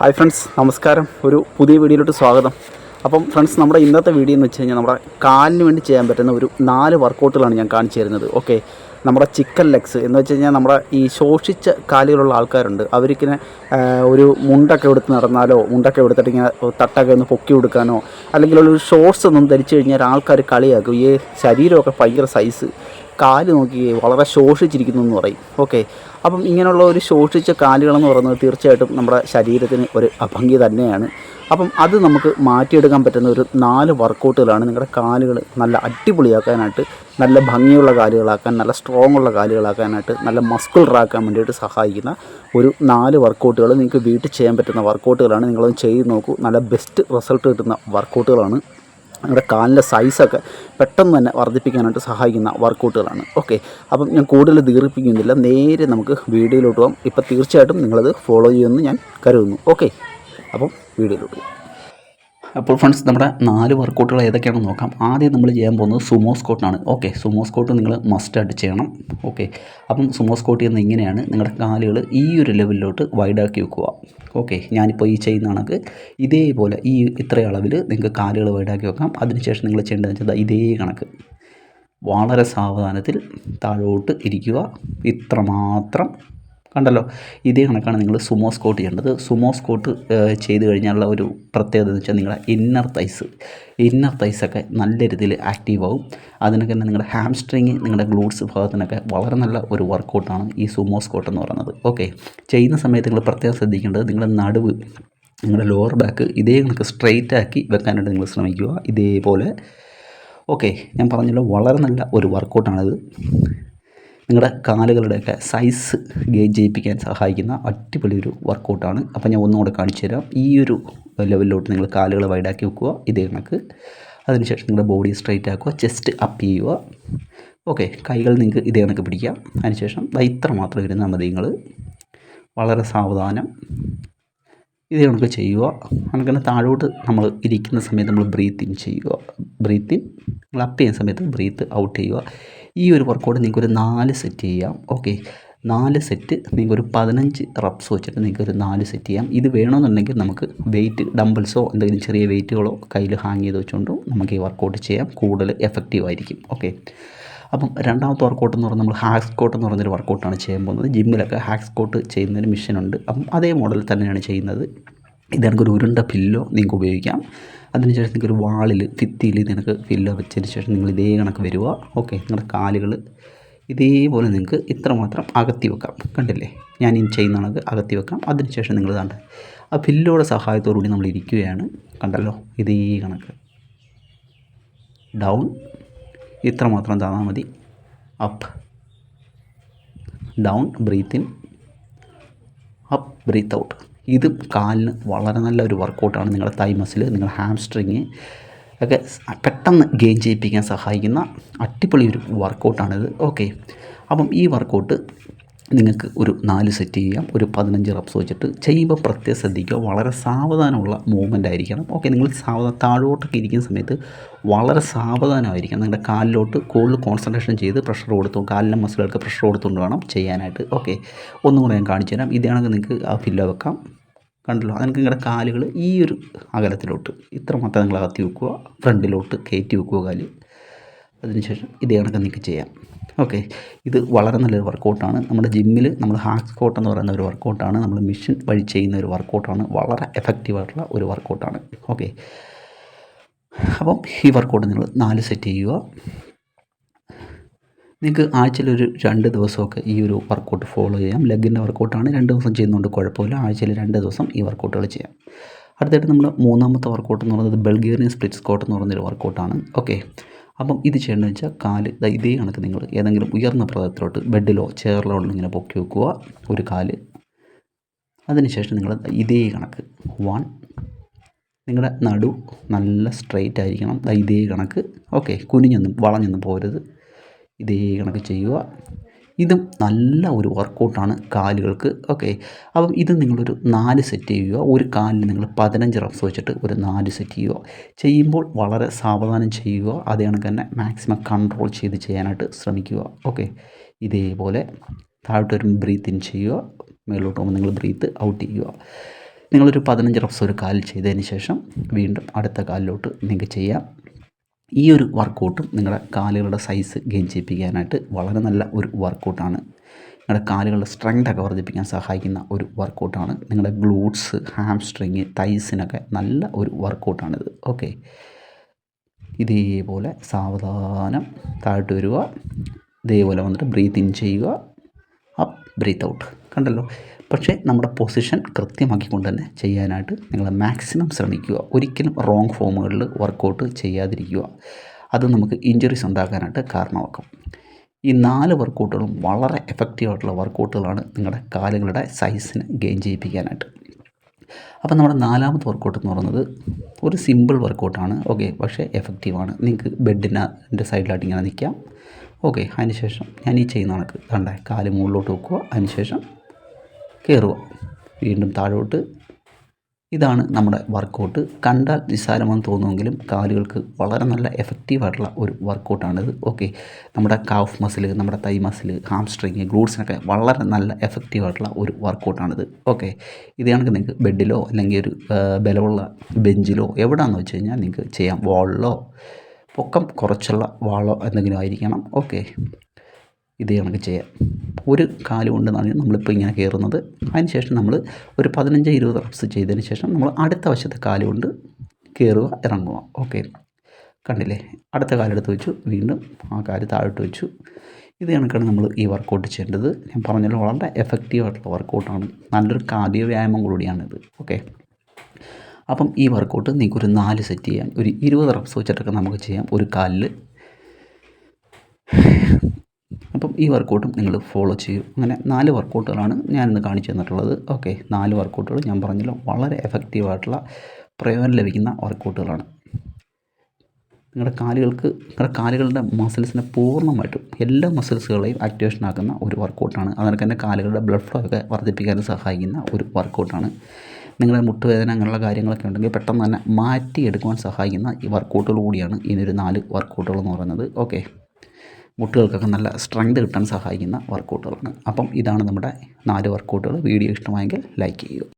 Hi friends നമസ്കാരം. ഒരു പുതിയ വീഡിയോയിലോട്ട് സ്വാഗതം. അപ്പം ഫ്രണ്ട്സ് നമ്മുടെ ഇന്നത്തെ വീഡിയോ എന്ന് വെച്ച് കഴിഞ്ഞാൽ നമ്മുടെ കാലിന് വേണ്ടി ചെയ്യാൻ പറ്റുന്ന ഒരു നാല് വർക്കൗട്ടുകളാണ് ഞാൻ കാണിച്ചു തരുന്നത്. ഓക്കെ? നമ്മുടെ ചിക്കൻ ലെഗ്സ് എന്ന് വെച്ച് കഴിഞ്ഞാൽ നമ്മുടെ ഈ ശോഷിച്ച കാലുകളുള്ള ആൾക്കാരുണ്ട്. അവർക്കിനെ ആ, ഒരു മുണ്ടൊക്കെ എടുത്ത് നടന്നാലോ മുണ്ടൊക്കെ എടുത്തിട്ട് ഇങ്ങനെ തട്ടൊക്കെ ഒന്ന് പൊക്കി കൊടുക്കാനോ അല്ലെങ്കിൽ ഒരു ഷോർട്സ് ഒന്നും ധരിച്ചു കഴിഞ്ഞാൽ ആൾക്കാർ കളിയാക്കും. ഈ ശരീരമൊക്കെ ഭയങ്കര സൈസ് കാൽ നോക്കി വളരെ ശോഷിച്ചിരിക്കുന്നു എന്ന് പറയും. ഓക്കെ. അപ്പം ഇങ്ങനെയുള്ള ഒരു ശോഷിച്ച കാലുകളെന്ന് പറയുന്നത് തീർച്ചയായിട്ടും നമ്മുടെ ശരീരത്തിന് ഒരു അഭംഗി തന്നെയാണ്. അപ്പം അത് നമുക്ക് മാറ്റിയെടുക്കാൻ പറ്റുന്ന ഒരു നാല് വർക്കൗട്ടുകളാണ് നിങ്ങളുടെ കാലുകൾ നല്ല അടിപൊളിയാക്കാനായിട്ട് നല്ല ഭംഗിയുള്ള കാലുകളാക്കാൻ നല്ല സ്ട്രോങ് ഉള്ള കാലുകളാക്കാനായിട്ട് നല്ല മസ്കുലറാക്കാൻ വേണ്ടിയിട്ട് സഹായിക്കുന്ന ഒരു നാല് വർക്കൗട്ടുകൾ നിങ്ങൾക്ക് വീട്ടിൽ ചെയ്യാൻ പറ്റുന്ന വർക്കൗട്ടുകളാണ് നിങ്ങളൊന്ന് ചെയ്ത് നോക്കൂ. നല്ല ബെസ്റ്റ് റിസൾട്ട് കിട്ടുന്ന വർക്കൗട്ടുകളാണ് നിങ്ങളുടെ കാലിന്റെ സൈസൊക്കെ പെട്ടെന്ന് തന്നെ വർദ്ധിപ്പിക്കാനായിട്ട് സഹായിക്കുന്ന വർക്കൗട്ടുകളാണ് ഓക്കെ അപ്പം ഞാൻ കൂടുതൽ ദീർഘിപ്പിക്കുന്നില്ല. നേരെ നമുക്ക് വീഡിയോയിലോട്ട് പോകാം ഇപ്പം തീർച്ചയായിട്ടും നിങ്ങളത് ഫോളോ ചെയ്യുമെന്ന് ഞാൻ കരുതുന്നു. ഓക്കെ അപ്പം വീഡിയോയിലോട്ട് പോകാം അപ്പോൾ ഫ്രണ്ട്സ് നമ്മുടെ നാല് വർക്കൗട്ടുകൾ ഏതൊക്കെയാണെന്ന് നോക്കാം. ആദ്യം നമ്മൾ ചെയ്യാൻ പോകുന്നത് സുമോ സ്കോട്ടാണ് ഓക്കെ സുമോ സ്കോട്ട് നിങ്ങൾ മസ്റ്റ് ആയിട്ട് ചെയ്യണം. ഓക്കെ അപ്പം സുമോ സ്കോട്ട് ചെയ്യുന്നത് ഇങ്ങനെയാണ്. നിങ്ങളുടെ കാലുകൾ ഈ ഒരു ലെവലിലോട്ട് വൈഡാക്കി വെക്കുക. ഓക്കെ ഞാനിപ്പോൾ ഈ ചെയ്യുന്ന കണക്ക് ഇതേപോലെ ഈ ഇത്ര അളവിൽ നിങ്ങൾക്ക് കാലുകൾ വൈഡാക്കി വെക്കാം. അതിനുശേഷം നിങ്ങൾ ചെയ്യേണ്ടതെന്ന് വെച്ചാൽ ഇതേ കണക്ക്. വളരെ സാവധാനത്തിൽ താഴോട്ട് ഇരിക്കുക. ഇത്രമാത്രം കണ്ടല്ലോ? ഇതേ കണക്കാണ് നിങ്ങൾ സുമോ സ്കോട്ട് ചെയ്യേണ്ടത്. സുമോ സ്കോട്ട് ചെയ്ത് കഴിഞ്ഞാലുള്ള ഒരു പ്രത്യേകത എന്ന് വെച്ചാൽ നിങ്ങളുടെ ഇന്നർ തൈസ് ഇന്നർ തൈസൊക്കെ നല്ല രീതിയിൽ ആക്റ്റീവ് ആവും. അതിനൊക്കെ തന്നെ നിങ്ങളുടെ ഹാംസ്ട്രിങ് നിങ്ങളുടെ ഗ്ലൂട്ട്സ് ഭാഗത്തിനൊക്കെ വളരെ നല്ല ഒരു വർക്കൗട്ടാണ് ഈ സുമോ സ്കോട്ട് എന്ന് പറയുന്നത്. ഓക്കെ ചെയ്യുന്ന സമയത്ത് നിങ്ങൾ പ്രത്യേകം ശ്രദ്ധിക്കേണ്ടത് നിങ്ങളുടെ നടുവ് നിങ്ങളുടെ ലോവർ ബാക്ക് ഇതേ കണക്ക് സ്ട്രെയിറ്റ് ആക്കി വെക്കാനായിട്ട് നിങ്ങൾ ശ്രമിക്കുക. ഇതേപോലെ. ഓക്കെ ഞാൻ പറഞ്ഞല്ലോ വളരെ നല്ല ഒരു വർക്കൗട്ടാണിത് നിങ്ങളുടെ കാലുകളുടെയൊക്കെ സൈസ് ഗേജ് ചെയ്യിപ്പിക്കാൻ സഹായിക്കുന്ന അടിപൊളി ഒരു വർക്കൗട്ടാണ് അപ്പോൾ ഞാൻ ഒന്നുകൂടെ കാണിച്ചു തരാം. ഈ ഒരു ലെവലിലോട്ട് നിങ്ങൾ കാലുകൾ വൈഡാക്കി വെക്കുക. ഇതേ കണക്ക്. അതിനുശേഷം നിങ്ങളുടെ ബോഡി സ്ട്രൈറ്റ് ആക്കുക. ചെസ്റ്റ് അപ്പ് ചെയ്യുക. ഓക്കെ കൈകൾ നിങ്ങൾക്ക് ഇതേ കണക്ക് പിടിക്കാം. അതിനുശേഷം ഇത്ര മാത്രം ഇരുന്നാൽ മതി നിങ്ങൾ. വളരെ സാവധാനം. ഇത് കണക്ക് ചെയ്യുക. അങ്ങനെ താഴോട്ട് നമ്മൾ ഇരിക്കുന്ന സമയത്ത് നമ്മൾ ബ്രീത്ത് ചെയ്യുക. ബ്രീത്ത് ഇൻ നമ്മൾ അപ്പ് ചെയ്യുന്ന സമയത്ത് ബ്രീത്ത് ഔട്ട് ചെയ്യുക. ഈ ഒരു വർക്കൗട്ട് നിങ്ങൾക്കൊരു നാല് സെറ്റ് ചെയ്യാം. ഓക്കെ നാല് സെറ്റ് നിങ്ങൾക്ക് ഒരു പതിനഞ്ച് റബ്സ് വെച്ചിട്ട് നിങ്ങൾക്ക് ഒരു നാല് സെറ്റ് ചെയ്യാം. ഇത് വേണമെന്നുണ്ടെങ്കിൽ നമുക്ക് വെയിറ്റ് ഡംബിൾസോ എന്തെങ്കിലും ചെറിയ വെയിറ്റുകളോ കയ്യിൽ ഹാങ് ചെയ്ത് വെച്ചുകൊണ്ടോ നമുക്ക് ഈ വർക്കൗട്ട് ചെയ്യാം. കൂടുതൽ എഫക്റ്റീവ് ആയിരിക്കും. ഓക്കെ അപ്പം രണ്ടാമത്തെ വർക്കൗട്ട് എന്ന് പറഞ്ഞാൽ നമ്മൾ ഹാക്സ് സ്കോട്ട് എന്ന് പറഞ്ഞൊരു വർക്കൗട്ടാണ് ചെയ്യാൻ പോകുന്നത്. ജിമ്മിലൊക്കെ ഹാക്ക് സ്കോട്ട് ചെയ്യുന്നൊരു മിഷനുണ്ട് അപ്പം അതേ മോഡൽ തന്നെയാണ് ചെയ്യുന്നത്. ഇത് ഒരു ഉരുണ്ട പില്ലോ നിങ്ങൾക്ക് ഉപയോഗിക്കാം. അതിനുശേഷം നിങ്ങൾക്ക് ഒരു വാളിൽ ഭിത്തിയിൽ കണക്ക് പില്ലോ വെച്ചതിന് ശേഷം നിങ്ങൾ ഇതേ കണക്ക് വരിക ഓക്കെ നിങ്ങളുടെ കാലുകൾ ഇതേപോലെ നിങ്ങൾക്ക് ഇത്രമാത്രം അകത്തി വെക്കാം. കണ്ടില്ലേ? ഞാൻ ഇനി ചെയ്യുന്ന കണക്ക് അകത്തി വെക്കാം. അതിനുശേഷം നിങ്ങൾ കണ്ട ആ പില്ലോയുടെ സഹായത്തോടു കൂടി നമ്മൾ ഇരിക്കുകയാണ്. കണ്ടല്ലോ? ഇതേ കണക്ക്. ഡൗൺ ഇത്രമാത്രം താന്നാൽ മതി. Up down breathe in up breathe out ഇത് കാലിന് വളരെ നല്ല ഒരു വർക്കൗട്ടാണ് നിങ്ങളുടെ തൈ മസിൽ നിങ്ങളുടെ ഹാംസ്ട്രിങ്. ഒക്കെ പെട്ടെന്ന് ഗെയിൻ ചെയ്യിപ്പിക്കാൻ സഹായിക്കുന്ന അടിപൊളി ഒരു വർക്കൗട്ടാണിത്. ഓക്കെ. അപ്പം ഈ വർക്കൗട്ട് നിങ്ങൾക്ക് ഒരു നാല് സെറ്റ് ചെയ്യാം. ഒരു പതിനഞ്ച് റപ്സ് വെച്ചിട്ട് ചെയ്യുമ്പോൾ പ്രത്യേകം ശ്രദ്ധിക്കുക. വളരെ സാവധാനമുള്ള മൂവ്മെന്റ് ആയിരിക്കണം. ഓക്കെ നിങ്ങൾ സാവധാനം താഴോട്ടൊക്കെ ഇരിക്കുന്ന സമയത്ത് വളരെ സാവധാനമായിരിക്കണം. നിങ്ങളുടെ കാലിലോട്ട് കൂടുതൽ കോൺസെൻട്രേഷൻ ചെയ്ത് പ്രഷർ കൊടുത്തു കാലിലെ മസിലുകൾക്ക് പ്രഷർ കൊടുത്തുകൊണ്ട് വേണം ചെയ്യാനായിട്ട്. ഓക്കെ ഒന്നും കൂടെ ഞാൻ കാണിച്ചു തരാം. ഇതാണെങ്കിൽ നിങ്ങൾക്ക് ആ ഫില്ല വെക്കാം. കണ്ടല്ലോ അതിനൊക്കെ നിങ്ങളുടെ കാലുകൾ ഈ ഒരു അകലത്തിലോട്ട്. ഇത്ര മാത്രം നിങ്ങൾ അകത്തി വെക്കുക. ഫ്രണ്ടിലോട്ട് കയറ്റി വെക്കുക കാൽ. അതിനുശേഷം ഇതേ കണക്ക് നിങ്ങൾക്ക് ചെയ്യാം. ഓക്കെ. ഇത് വളരെ നല്ലൊരു വർക്കൗട്ടാണ് നമ്മുടെ ജിമ്മിൽ നമ്മൾ ഹാക്ക് സ്കോട്ട് എന്ന് പറയുന്ന ഒരു വർക്കൗട്ടാണ് നമ്മൾ മിഷൻ വഴി ചെയ്യുന്ന ഒരു വർക്കൗട്ടാണ് വളരെ എഫക്റ്റീവായിട്ടുള്ള ഒരു വർക്കൗട്ടാണ് ഓക്കെ. അപ്പം ഈ വർക്കൗട്ട് നിങ്ങൾ നാല് സെറ്റ് ചെയ്യുക. നിങ്ങൾക്ക് ആഴ്ചയിൽ ഒരു രണ്ട് ദിവസമൊക്കെ ഈ ഒരു വർക്കൗട്ട് ഫോളോ ചെയ്യാം. ലെഗിന്റെ വർക്കൗട്ടാണ് രണ്ട് ദിവസം ചെയ്യുന്നതുകൊണ്ട് കുഴപ്പമില്ല. ആഴ്ചയിൽ രണ്ട് ദിവസം ഈ വർക്കൗട്ടുകൾ ചെയ്യാം. അടുത്തായിട്ട് നമ്മൾ മൂന്നാമത്തെ വർക്കൗട്ട് എന്ന് പറയുന്നത് ബൾഗേറിയൻ സ്പ്ലിറ്റ് സ്കോട്ട് എന്ന് പറയുന്നൊരു വർക്കൗട്ടാണ് ഓക്കെ. അപ്പം ഇത് ചെയ്യേണ്ടതെന്ന് വെച്ചാൽ കാൽ ഇതേ കണക്ക് നിങ്ങൾ ഏതെങ്കിലും ഉയർന്ന പ്രതലത്തിലോട്ട് ബെഡിലോ ചെയറിലോ ഇങ്ങനെ പൊക്കി വെക്കുക ഒരു കാൽ. അതിനുശേഷം നിങ്ങൾ ഇതേ കണക്ക് വൺ നിങ്ങളുടെ നടു നല്ല സ്ട്രെയിറ്റ് ആയിരിക്കണം ഇതേ കണക്ക്. ഓക്കെ കുനിഞ്ഞൊന്നും വളഞ്ഞൊന്നും പോരുത് ഇതേ കണക്ക് ചെയ്യുക. ഇതും നല്ല ഒരു വർക്കൗട്ടാണ് കാലുകൾക്ക്. ഓക്കെ. അപ്പം ഇത് നിങ്ങളൊരു നാല് സെറ്റ് ചെയ്യുക. ഒരു കാലിൽ നിങ്ങൾ പതിനഞ്ച് റഫ്സ് വെച്ചിട്ട് ഒരു നാല് സെറ്റ് ചെയ്യുക. ചെയ്യുമ്പോൾ വളരെ സാവധാനം ചെയ്യുക. അതേ കണക്ക് തന്നെ മാക്സിമം കൺട്രോൾ ചെയ്ത് ചെയ്യാനായിട്ട് ശ്രമിക്കുക. ഓക്കെ. ഇതേപോലെ താഴോട്ട് വരുമ്പോൾ ബ്രീത്ത് ഇൻ ചെയ്യുക. മേലോട്ട് പോകുമ്പോൾ നിങ്ങൾ ബ്രീത്ത് ഔട്ട് ചെയ്യുക. നിങ്ങളൊരു പതിനഞ്ച് റഫ്സ് ഒരു കാലിൽ ചെയ്തതിന് ശേഷം വീണ്ടും അടുത്ത കാലിലോട്ട് നിങ്ങൾക്ക് ചെയ്യാം. ഈ ഒരു വർക്കൗട്ടും നിങ്ങളുടെ കാലുകളുടെ സൈസ് ഗെയിൻ ചെയ്യിപ്പിക്കാനായിട്ട് വളരെ നല്ല ഒരു വർക്കൗട്ടാണ്. നിങ്ങളുടെ കാലുകളുടെ സ്ട്രെങ്ത് വർദ്ധിപ്പിക്കാൻ സഹായിക്കുന്ന ഒരു വർക്കൗട്ടാണ്. നിങ്ങളുടെ ഗ്ലൂട്ട്സ് ഹാംസ്ട്രിങ് തൈസിനൊക്കെ നല്ല ഒരു വർക്കൗട്ടാണിത്. ഓക്കെ ഇതേപോലെ സാവധാനം താഴോട്ട് വരിക. ഇതേപോലെ വന്നിട്ട് ബ്രീത്ത് ഇൻ ചെയ്യുക. അപ്പ് ബ്രീത്ത് ഔട്ട് കണ്ടല്ലോ? പക്ഷേ നമ്മുടെ പൊസിഷൻ കൃത്യമാക്കിക്കൊണ്ട് തന്നെ ചെയ്യാനായിട്ട് നിങ്ങൾ മാക്സിമം ശ്രമിക്കുക. ഒരിക്കലും റോങ് ഫോമുകളിൽ വർക്കൗട്ട് ചെയ്യാതിരിക്കുക. അത് നമുക്ക് ഇഞ്ചുറീസ് ഉണ്ടാക്കാനായിട്ട് കാരണമാക്കും. ഈ നാല് വർക്കൗട്ടുകളും വളരെ എഫക്റ്റീവായിട്ടുള്ള വർക്കൗട്ടുകളാണ് നിങ്ങളുടെ കാലുകളുടെ സൈസിന് ഗെയിൻ ചെയ്യിപ്പിക്കാനായിട്ട്. അപ്പോൾ നമ്മുടെ നാലാമത്തെ വർക്കൗട്ട് എന്ന് പറയുന്നത് ഒരു സിമ്പിൾ വർക്കൗട്ടാണ് ഓക്കെ പക്ഷേ എഫക്റ്റീവാണ് നിങ്ങൾക്ക് ബെഡിന്റെ സൈഡിലായിട്ട് ഇങ്ങനെ നിൽക്കാം ഓക്കെ അതിന് ശേഷം ഞാൻ ഈ ചെയ്യുന്ന കണക്ക്. കണ്ടേ കാൽ മുകളിലോട്ട് വെക്കുക. അതിന് ശേഷം കയറുക. വീണ്ടും താഴോട്ട്. ഇതാണ് നമ്മുടെ വർക്കൗട്ട് കണ്ടാൽ നിസ്സാരമെന്ന് തോന്നുമെങ്കിലും കാലുകൾക്ക് വളരെ നല്ല എഫക്റ്റീവായിട്ടുള്ള ഒരു വർക്കൗട്ടാണിത് ഓക്കെ നമ്മുടെ കാഫ് മസിൽ നമ്മുടെ തൈ മസിൽ ഹാംസ്ട്രിങ് ഗ്ലൂട്ട്സിനൊക്കെ വളരെ നല്ല എഫക്റ്റീവായിട്ടുള്ള ഒരു വർക്കൗട്ടാണിത് ഓക്കെ ഇത് കണക്ക് നിങ്ങൾക്ക് ബെഡിലോ അല്ലെങ്കിൽ ഒരു ബലമുള്ള ബെഞ്ചിലോ എവിടെയാണെന്ന് വെച്ച് കഴിഞ്ഞാൽ നിങ്ങൾക്ക് ചെയ്യാം. വാളിലോ പൊക്കം കുറച്ചുള്ള വാളോ എന്തെങ്കിലും ആയിരിക്കണം. ഓക്കെ ഇത് നമുക്ക് ചെയ്യാം. ഒരു കാൽ കൊണ്ടാണ് നമ്മളിപ്പോൾ ഇങ്ങനെ കയറുന്നത് അതിന് ശേഷം നമ്മൾ ഒരു പതിനഞ്ച് ഇരുപത് റബ്സ് ചെയ്തതിന് ശേഷം നമ്മൾ അടുത്ത വശത്തെ കാൽ കൊണ്ട് കയറുക ഇറങ്ങുക. ഓക്കെ. കണ്ടില്ലേ? അടുത്ത കാലെടുത്ത് വെച്ചു. വീണ്ടും ആ കാൽ താഴോട്ട് വെച്ചു. ഇത് കണക്കാണ് നമ്മൾ ഈ വർക്കൗട്ട് ചെയ്യേണ്ടത്. ഞാൻ പറഞ്ഞല്ലോ വളരെ എഫക്റ്റീവ് ആയിട്ടുള്ള വർക്കൗട്ടാണ് നല്ലൊരു കാർഡിയോ വ്യായാമം കൂടിയാണിത് ഓക്കെ. അപ്പം ഈ വർക്കൗട്ട് നിങ്ങൾക്ക് ഒരു നാല് സെറ്റ് ചെയ്യാം. ഒരു ഇരുപത് റബ്സ് വെച്ചിട്ടൊക്കെ നമുക്ക് ചെയ്യാം. ഒരു കാലിൽ അപ്പം ഈ വർക്കൗട്ടും നിങ്ങൾ ഫോളോ ചെയ്യൂ. അങ്ങനെ നാല് വർക്കൗട്ടുകളാണ് ഞാനിന്ന് കാണിച്ചു തന്നിട്ടുള്ളത്. ഓക്കെ നാല് വർക്കൗട്ടുകൾ ഞാൻ പറഞ്ഞല്ലോ. വളരെ എഫക്റ്റീവായിട്ടുള്ള പ്രയോജനം ലഭിക്കുന്ന വർക്കൗട്ടുകളാണ് നിങ്ങളുടെ കാലുകൾക്ക് നിങ്ങളുടെ കാലുകളുടെ മസിൽസിനെ പൂർണമായിട്ടും എല്ലാ മസിൽസുകളെയും ആക്ടിവേഷൻ ആക്കുന്ന ഒരു വർക്കൗട്ടാണ് അതിനൊക്കെ തന്നെ കാലുകളുടെ ബ്ലഡ് ഫ്ലോ ഒക്കെ വർദ്ധിപ്പിക്കാൻ സഹായിക്കുന്ന ഒരു വർക്കൗട്ടാണ് നിങ്ങളുടെ മുട്ടുവേദന അങ്ങനെയുള്ള കാര്യങ്ങളൊക്കെ ഉണ്ടെങ്കിൽ പെട്ടെന്ന് തന്നെ മാറ്റിയെടുക്കുവാൻ സഹായിക്കുന്ന ഈ വർക്കൗട്ടുകൾ കൂടിയാണ് ഇതിനൊരു നാല് വർക്കൗട്ടുകൾ എന്ന് പറയുന്നത്. ഓക്കെ മുട്ടുകൾക്കൊക്കെ നല്ല സ്ട്രെങ്ത് കിട്ടാൻ സഹായിക്കുന്ന വർക്കൗട്ടുകളാണ് അപ്പം ഇതാണ് നമ്മുടെ നാല് വർക്കൗട്ടുകൾ വീഡിയോ ഇഷ്ടമായെങ്കിൽ ലൈക്ക് ചെയ്യുക.